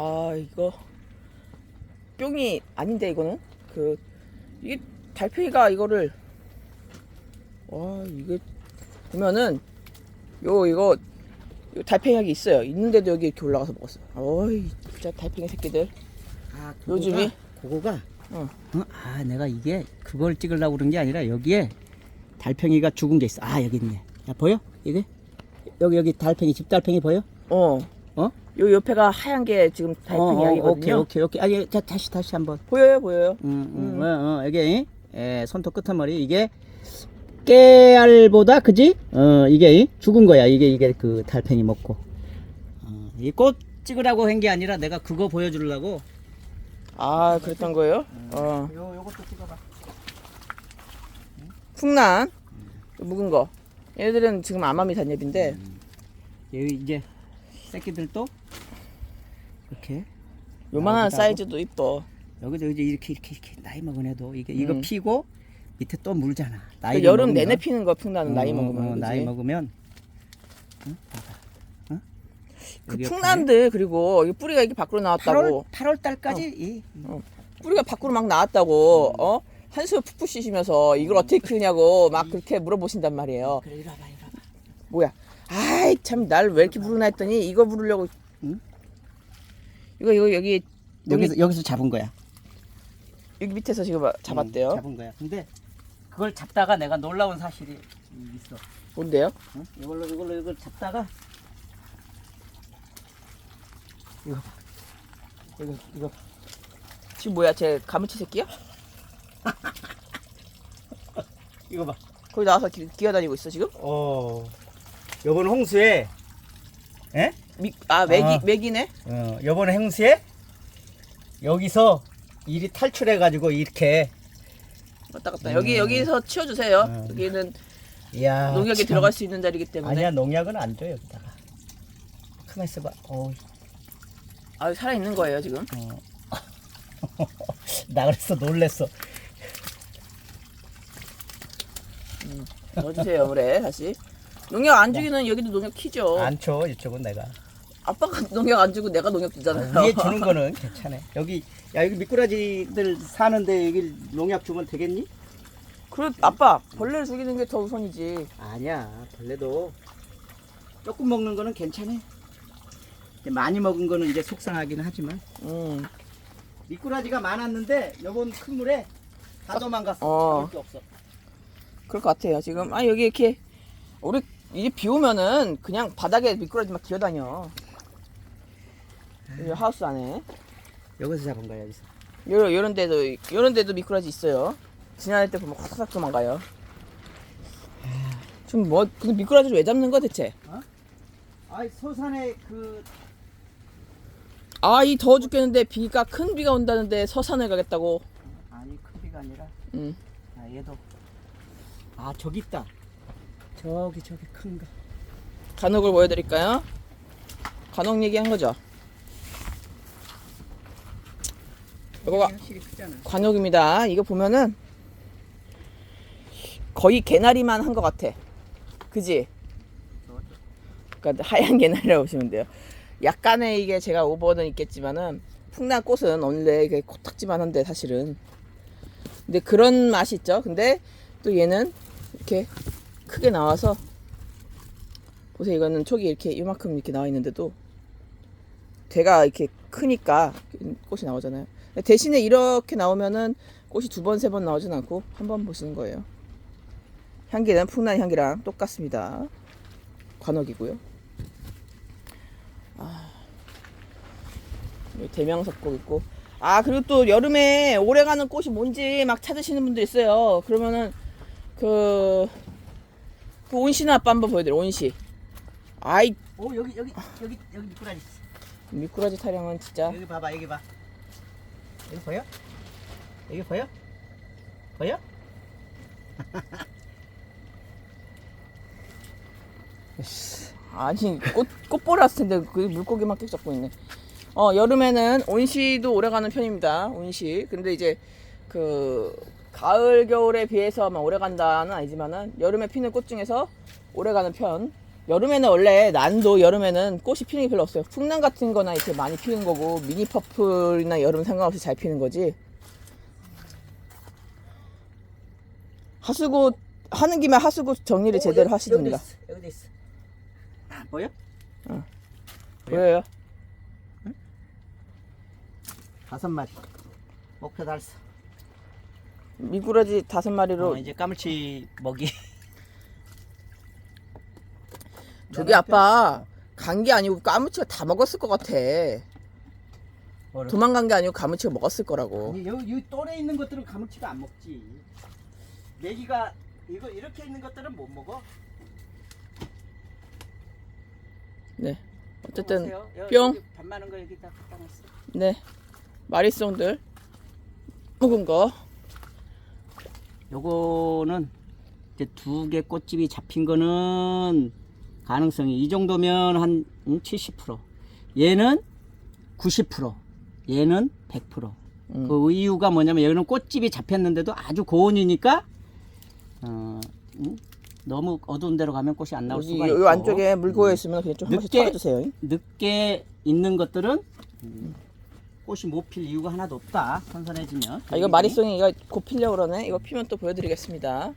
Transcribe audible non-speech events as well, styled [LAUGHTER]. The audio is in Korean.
아 이거 뿅이 아닌데 이거는 그 이게 달팽이가 이거를 와 이게 보면은 요 이거 요 달팽이가 있어요 있는데도 여기 이렇게 올라가서 먹었어 어이 진짜 달팽이 새끼들 아, 요즘이? 그거가 어. 어? 아 내가 이게 그걸 찍으려고 그런 게 아니라 여기에 달팽이가 죽은 게 있어 아 여기 있네 야 보여? 이게? 여기 여기 달팽이 집달팽이 보여? 어 어? 요 옆에가 하얀 게 지금 달팽이 어, 어, 약이거든요. 오케이 오케이 오케이. 아니 자 다시 다시 한번. 보여요 보여요? 음, 음, 음. 어, 어, 여기 에, 손톱 끝머리. 이게 깨알보다 그지? 어 이게 죽은 거야. 이게 이게 그 달팽이 먹고. 어, 이꽃 찍으라고 한 게 아니라 내가 그거 보여주려고. 아 그랬던 거예요? 어. 요 요것도 찍어봐. 풍란. 묵은 거. 얘들은 지금 암암이 단엽인데. 여기 이제 새끼들도 이렇게 요만한 나오기도 사이즈도 이뻐 여기도 이제 이렇게 이렇게 이렇게 나이 먹은 애도 이게 이거 음. 피고 밑에 또 물잖아. 나이 그 여름 내내 피는 거 풍란은 나이 먹으면 어, 그지? 나이 먹으면. 응? 봐봐. 응? 그 여기 풍란들 그리고 이 뿌리가 이게 밖으로 8월 나왔다고. 8월 달까지 이. 뿌리가 밖으로 막 나왔다고. 어? 한숨을 푹푹 쉬시면서 이걸 어떻게 키우냐고 막 그렇게 물어보신단 말이에요. 그래 이리 와봐 이리 와봐. 뭐야 아이 참 날 왜 이렇게 부르나 했더니 이거 부르려고 응? 이거 이거 여기 여기 여기서 여기서 잡은 거야. 여기 밑에서 지금 잡았대요. 응, 잡은 거야. 근데 그걸 잡다가 내가 놀라운 사실이 있어. 뭔데요? 응? 이걸로 이걸로 이걸 잡다가 이거 봐. 이거 이거 봐. 지금 뭐야 제 가무치 새끼야? [LAUGHS] 이거 봐. 거기 나와서 기, 기어다니고 있어 지금? 어. 요번 홍수에 에? 미, 아 맥이 아. 맥이네? 어, 요번 홍수에 여기서 일이 탈출해 가지고 이렇게. 왔다 갔다. 여기 여기서 치워주세요. 음. 여기는 야 농약이 들어갈 수 있는 자리이기 때문에. 아니야 농약은 안 줘 여기다가. 가만 있어봐. 어, 아 살아 있는 거예요 지금? 어. [LAUGHS] 나 그래서 놀랬어. 넣어주세요 물에 다시 농약 안 주기는 여기도 농약 키죠. 안 쳐 이쪽은 내가. 아빠가 [LAUGHS] 농약 안 주고 내가 농약 주잖아요. 위에 주는 거는 괜찮아. 여기 야 여기 미꾸라지들 사는데 여기 농약 주면 되겠니? 그래 아빠 벌레를 죽이는 게 더 우선이지. 아니야 벌레도. 조금 먹는 거는 괜찮아. 이제 많이 먹은 거는 이제 속상하긴 하지만. 음. 미꾸라지가 많았는데 요번 큰 물에 다 도망갔어. 어. 게 없어. 그럴 것 같아요 지금. 아 여기 이렇게 우리 이제 비 오면은 그냥 바닥에 미꾸라지 막 기어다녀. 이 하우스 안에. 여기서 잡은 거야 여기서? 요런 요런 데도 요런 데도 미꾸라지 있어요. 지난해 때 보면 화삭 도망가요. 지금 뭐 근데 미꾸라지를 왜 잡는 거 대체? 아이 서산에 그 아 이 더워 죽겠는데 비가 큰 비가 온다는데 서산을 가겠다고. 아니 큰 비가 아니라 음. 아 얘도. 아 저기 있다 저기 저기 큰 거 간혹을 보여드릴까요? 간혹 얘기한 거죠 이거가 확실히 크잖아 관역입니다. 이거 보면은 거의 개나리만 한 것 같아. 그지? 그러니까 하얀 개나리라고 보시면 돼요. 약간의 이게 제가 오버는 있겠지만은 풍란 꽃은 원래 이게 코딱지만 한데 사실은. 근데 그런 맛이 있죠. 근데 또 얘는 이렇게 크게 나와서 보세요. 이거는 촉이 이렇게 이만큼 이렇게 나와 있는데도 대가 이렇게 크니까 꽃이 나오잖아요. 대신에 이렇게 나오면은 꽃이 두 번, 세 번 나오진 않고 한 번 보시는 거예요. 향기는 풍란 향기랑 똑같습니다. 관옥이고요. 아, 대명석곡 있고. 아, 그리고 또 여름에 오래가는 꽃이 뭔지 막 찾으시는 분들 있어요. 그러면은 그, 그 온시나 아빠 한번 보여드려, 온시. 아이, 오 여기 여기 여기 여기 미꾸라지 있어 미꾸라지 타령은 진짜. 여기 봐봐 여기 봐 여기 보여? 여기 보여? 보여? [LAUGHS] 아니 꽃 꽃보라스 텐데 그 물고기만 계속 잡고 있네. 어 여름에는 온시도 오래 가는 편입니다. 온시. 근데 이제 그 가을 겨울에 비해서 막 오래 간다는 아니지만은 여름에 피는 꽃 중에서 오래 가는 편. 여름에는 원래 난도 여름에는 꽃이 피는 게 별로 없어요. 풍란 같은 거나 이렇게 많이 피는 거고 미니 퍼플이나 여름 상관없이 잘 피는 거지. 하수구 하는 김에 하수구 정리를 제대로 하시됩니다 여기도 있어. 아, 보여? 보여요? 다섯 마리. 목표 달성. 미꾸라지 다섯 마리로 어, 이제 까물치 먹이. [LAUGHS] 저기 아빠 간 게 아니고 까무치가 다 먹었을 것 같아. 뭐를? 도망간 게 아니고 가무치가 먹었을 거라고. 아니, 여기, 여기 또래 있는 것들은 가물치가 안 먹지. 메기가 이거 이렇게 있는 것들은 못 먹어. 네. 어쨌든 보세요. 여- 뿅. 밥 많은 거 여기다 갖다 놨어. 네 마리송들 묵은 거. 요거는 이제 두 개 꽃집이 잡힌 거는 가능성이 이 정도면 한 70%. 얘는 90%. 얘는 100%. 음. 그 이유가 뭐냐면 여기는 꽃집이 잡혔는데도 아주 고온이니까 어, 음, 너무 어두운 데로 가면 꽃이 안 나올 수가 요 있고 안쪽에 물 고여 있으면 그냥 좀 한 번씩 늦게- 털어주세요. 늦게 있는 것들은 음, 꽃이 못 필 이유가 하나도 없다. 선선해지면. 아, 이거 마리송이 이거 곧 피려 그러네. 이거 피면 또 보여드리겠습니다.